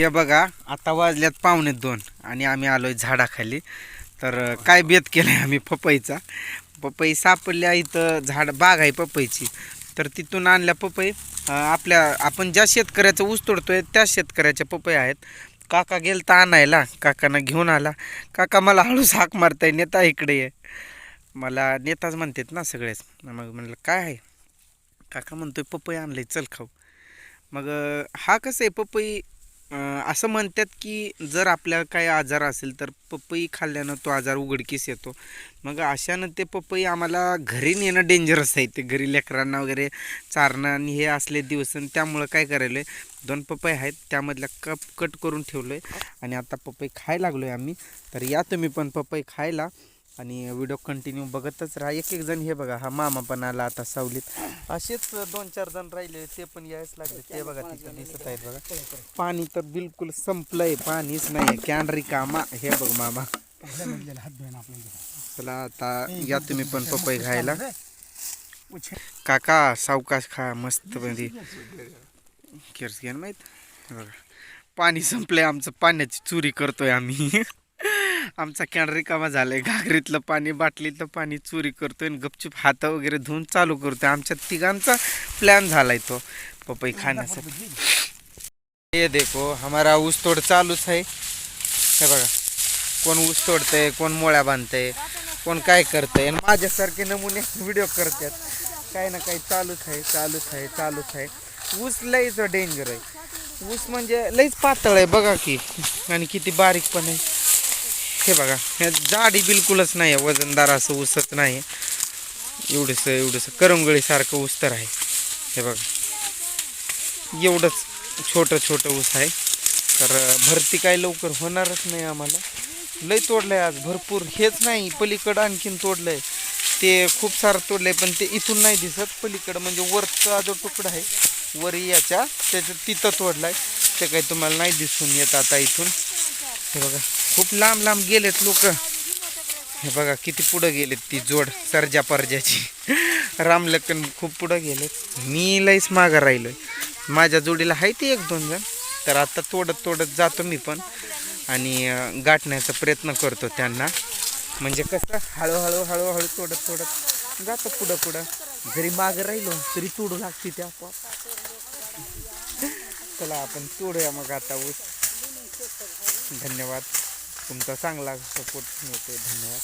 हे बघा आता वाजल्यात पाहुणे दोन आणि आम्ही आलोय झाडाखाली. तर काय बेत केलाय आम्ही पपईचा. पपई सापडल्या इथं झाड बाग आहे पपईची. तर तिथून आणल्या पपई. आपल्या आपण ज्या शेतकऱ्याचं ऊस तोडतोय त्या शेतकऱ्याच्या पपई आहेत. काका गेलता आणायला काकांना घेऊन आला. काका मला हळूच हाक मारताय नेता इकडे ये. मला नेताच म्हणतात ना सगळेच. मग म्हणलं काय आहे? काका म्हणतोय पपई आणलंय चल खाऊ. मग हा कसं आहे पपई असं म्हणतात की जर आपल्याला काही आजार असेल तर पपई खाल्ल्यानं तो आजार उघडकीस येतो. मग अशानं ते पपई आम्हाला घरी नेणं डेंजरस आहे ते. घरी लेकरांना वगैरे चारणं आणि हे असले दिवस आणि त्यामुळं काय करायलं आहे दोन पपई आहेत त्यामधल्या कप कट करून ठेवलो आहे आणि आता पपई खायला लागलो आहे आम्ही. तर या तुम्ही पण पपई खायला. आणि व्हिडिओ कंटिन्यू बघतच राहा. एक एक जण हे बघा हा मामा पण आला आता सावलीत. असेच दोन चार जण राहिले ते पण यायच लागले. ते बघा तिथं दिसत आहेत बघा. पाणी तर बिलकुल संपलंय पाणीच नाही कॅन रिकामा हे बघ मामा. चला आता या तुम्ही पण पपई खायला. काका सावकाश खा मस्त केअर्स घ्या माहीत? बघा. पाणी संपलंय आमचं पाण्याची चोरी करतोय आम्ही. आमचा कॅन रिकामा झालाय. घागरीतलं पाणी बाटलीतलं पाणी चोरी करतोय आणि गपचूप हात वगैरे धुवून चालू करतोय. आमच्या तिघांचा प्लॅन झालाय तो. पपई खाण्यासाठी. हे देखो हमारा ऊस तोड चालूच आहे. हे बघा कोण ऊस तोडतंय कोण मोळ्या बांधतंय कोण काय करतंय. आणि माझ्यासारखे नमुने व्हिडिओ करतात. काही ना काही चालूच आहे चालूच आहे चालूच आहे. ऊस लईच डेंजर आहे. ऊस म्हणजे लईच पातळ आहे बघा की. आणि किती बारीक पण आहे. हे बघा हे जाडी बिलकुलच नाही आहे वजनदार असं उसत नाही एवढंसं एवढंसं करंगळीसारखं ऊस तर आहे. हे बघा एवढंच छोटं छोटं ऊस आहे. तर भरती काय लवकर होणारच नाही आम्हाला. लय तोडलंय आज भरपूर. हेच नाही पलीकडं आणखीन तोडलंय. ते खूप सारं तोडलंय पण ते इथून नाही दिसत. पलीकडं म्हणजे वरचा जो तुकडा आहे. वर याच्या त्याच्या तिथं तोडलाय. ते काही तुम्हाला नाही दिसून येत आता इथून. हे बघा. खूप लांब लांब गेलेत लोक. हे बघा किती पुढं गेलेत ती जोड सरजा परजाची रामलखन खूप पुढं गेलेत. मी लईच मागं राहिलोय. माझ्या जोडीला आहे ते एक दोन जण. तर आता तोडत तोडत जातो मी पण. आणि गाठण्याचा प्रयत्न करतो त्यांना. म्हणजे कसं हळूहळू हळूहळू तोडत तोडत जातो पुढं पुढं. जरी मागं राहिलो तरी तोडू लागते ते आपोआप. चला आपण तोडूया मग आता. ऊस धन्यवाद. तुमचा चांगला सपोर्ट मिळतो धन्यवाद.